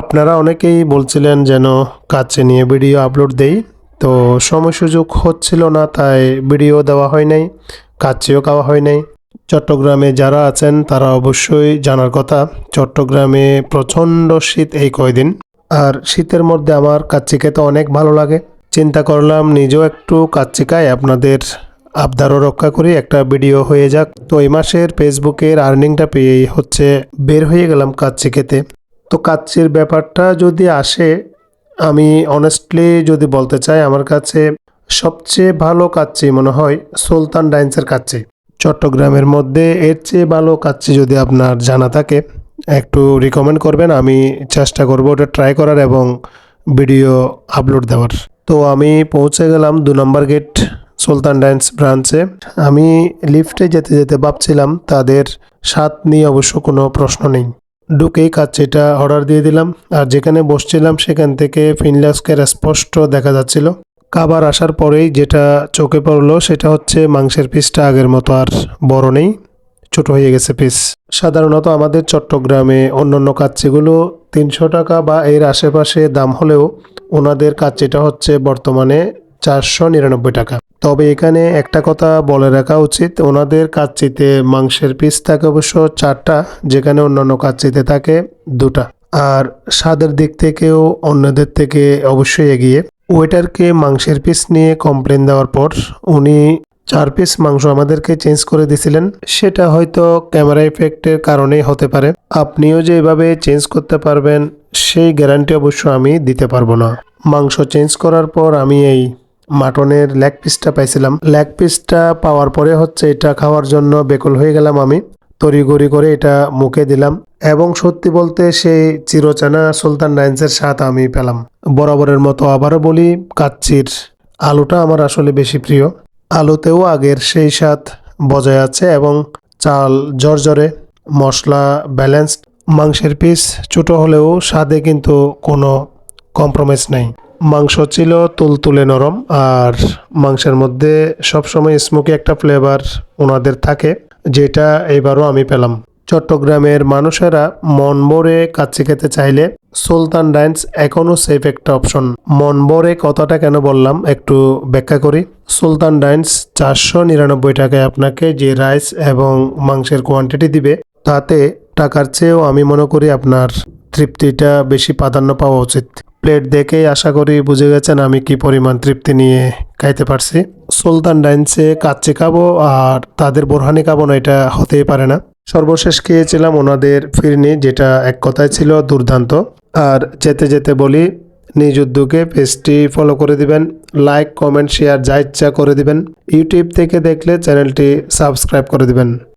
আপনারা অনেকেই বলছিলেন যেন কাছে নিয়ে ভিডিও আপলোড দেই, তো সময় সুযোগ হচ্ছিল না, তাই ভিডিও দেওয়া হয় নাই কাচ্চিও খাওয়া হয় নাই। চট্টগ্রামে যারা আছেন, তারা অবশ্যই জানার কথা, চট্টগ্রামে প্রচণ্ড শীত এই কয়দিন, আর শীতের মধ্যে আমার কাচ্চি খেতে অনেক ভালো লাগে। চিন্তা করলাম নিজেও একটু কাচ্চি খাই, আপনাদের আবদারও রক্ষা করি, একটা ভিডিও হয়ে যাক। তো এই মাসের ফেসবুকের আর্নিংটা পেয়েই হচ্ছে বের হয়ে গেলাম কাচ্চি খেতে। তো কাচ্চির ব্যাপারটা যদি আসে, আমি অনেস্টলি যদি বলতে চাই, আমার কাছে সবচেয়ে ভালো কাচ্চি মনে হয় সুলতান ডাইন্সের কাচ্চি চট্টগ্রামের মধ্যে এর চেয়ে ভালো কাচ্চি যদি আপনার জানা থাকে, একটু রিকমেন্ড করবেন, আমি চেষ্টা করব ওটা ট্রাই করার এবং ভিডিও আপলোড দেওয়ার। তো আমি পৌঁছে গেলাম দু নম্বর গেট সুলতান ডান্স ব্রাঞ্চে আমি লিফটে যেতে যেতে ভাবছিলাম, তাদের স্বাদ নিয়ে অবশ্য কোনো প্রশ্ন নেই। ঢুকেই কাচ্চিটা অর্ডার দিয়ে দিলাম, আর যেখানে বসছিলাম সেখান থেকে ফিনলাসকের স্পষ্ট দেখা যাচ্ছিল। খাবার আসার পরেই যেটা চোখে পড়ল সেটা হচ্ছে মাংসের পিসটা আগের মতো আর বড় নেই, ছোট হয়ে গেছে পিস সাধারণত আমাদের চট্টগ্রামে অন্যান্য কাচ্চিগুলো তিনশো টাকা বা এর আশেপাশে দাম হলেও ওনাদের কাচ্চিটা হচ্ছে বর্তমানে চারশো নিরানব্বই টাকা। তবে এখানে একটা কথা বলে রাখা উচিত, ওনাদের কাচ্চিতে মাংসের পিস থাকে অবশ্য চারটা, যেখানে অন্যান্য কাচ্চিতে থাকে দুটা। আর স্বাদের দিক থেকেও অন্যদের থেকে অবশ্যই এগিয়ে। ওয়েটারকে মাংসের পিস নিয়ে কমপ্লেন দেওয়ার পর উনি চার পিস মাংস আমাদেরকে চেঞ্জ করে দিছিলেন। সেটা হয়তো ক্যামেরা ইফেক্টের কারণেই হতে পারে। আপনিও যে এভাবে চেঞ্জ করতে পারবেন, সেই গ্যারান্টি অবশ্য আমি দিতে পারব না। মাংস চেঞ্জ করার পর আমি এই মাটনের লেগ পিসটা পাইছিলাম। লেগ পিসটা পাওয়ার পরে হচ্ছে এটা খাওয়ার জন্য বেকুল হয়ে গেলাম আমি। তড়িগড়ি করে এটা মুখে দিলাম। এবং সত্যি বলতে সেই চিরচানা সুলতান ডাইন্সের স্বাদ আমি পেলাম। বরাবরের মতো আবারও বলি, কাচ্চির আলুটা আমার আসলে বেশি প্রিয়। আলুতেও আগের সেই স্বাদ বজায় আছে এবং চাল জর্জরে মশলা ব্যালেন্সড, মাংসের পিস ছোট হলেও স্বাদে কিন্তু কোনো কম্প্রোমাইজ নেই। মাংস ছিল তুলতুলে নরম, আর মাংসের মধ্যে সবসময় স্মোকি একটা ফ্লেভার ওনাদের থাকে, যেটা এবারও আমি পেলাম। চট্টগ্রামের মানুষেরা মন ভরে কাচ্চি খেতে চাইলে সুলতান ডাইন্স এখনও সেফ একটা অপশন মন ভরে কথাটা কেন বললাম, একটু ব্যাখ্যা করি। সুলতান ডাইন্স চারশো নিরানব্বই টাকায় আপনাকে যে রাইস এবং মাংসের কোয়ান্টিটি দিবে, তাতে টাকার চেয়েও আমি মনে করি আপনার তৃপ্তিটা বেশি প্রাধান্য পাওয়া উচিত। প্লেট দেখেই আশা করি বুঝে গেছেন আমি কি পরিমাণ তৃপ্তি নিয়ে খাইতে পারছি। সুলতান ডাইন্সে কাচ্চি খাব আর তাদের বোরহানি খাব না, এটা হতেই পারে না। সর্বশেষ খেয়েছিলাম ওনাদের ফিরনি, যেটা এক কথায় ছিল দুর্দান্ত। আর যেতে যেতে বলি, নিজ উদ্যোগে পেজটি ফলো করে দিবেন লাইক কমেন্ট শেয়ার যা ইচ্ছা করে দিবেন। ইউটিউব থেকে দেখলে চ্যানেলটি সাবস্ক্রাইব করে দিবেন।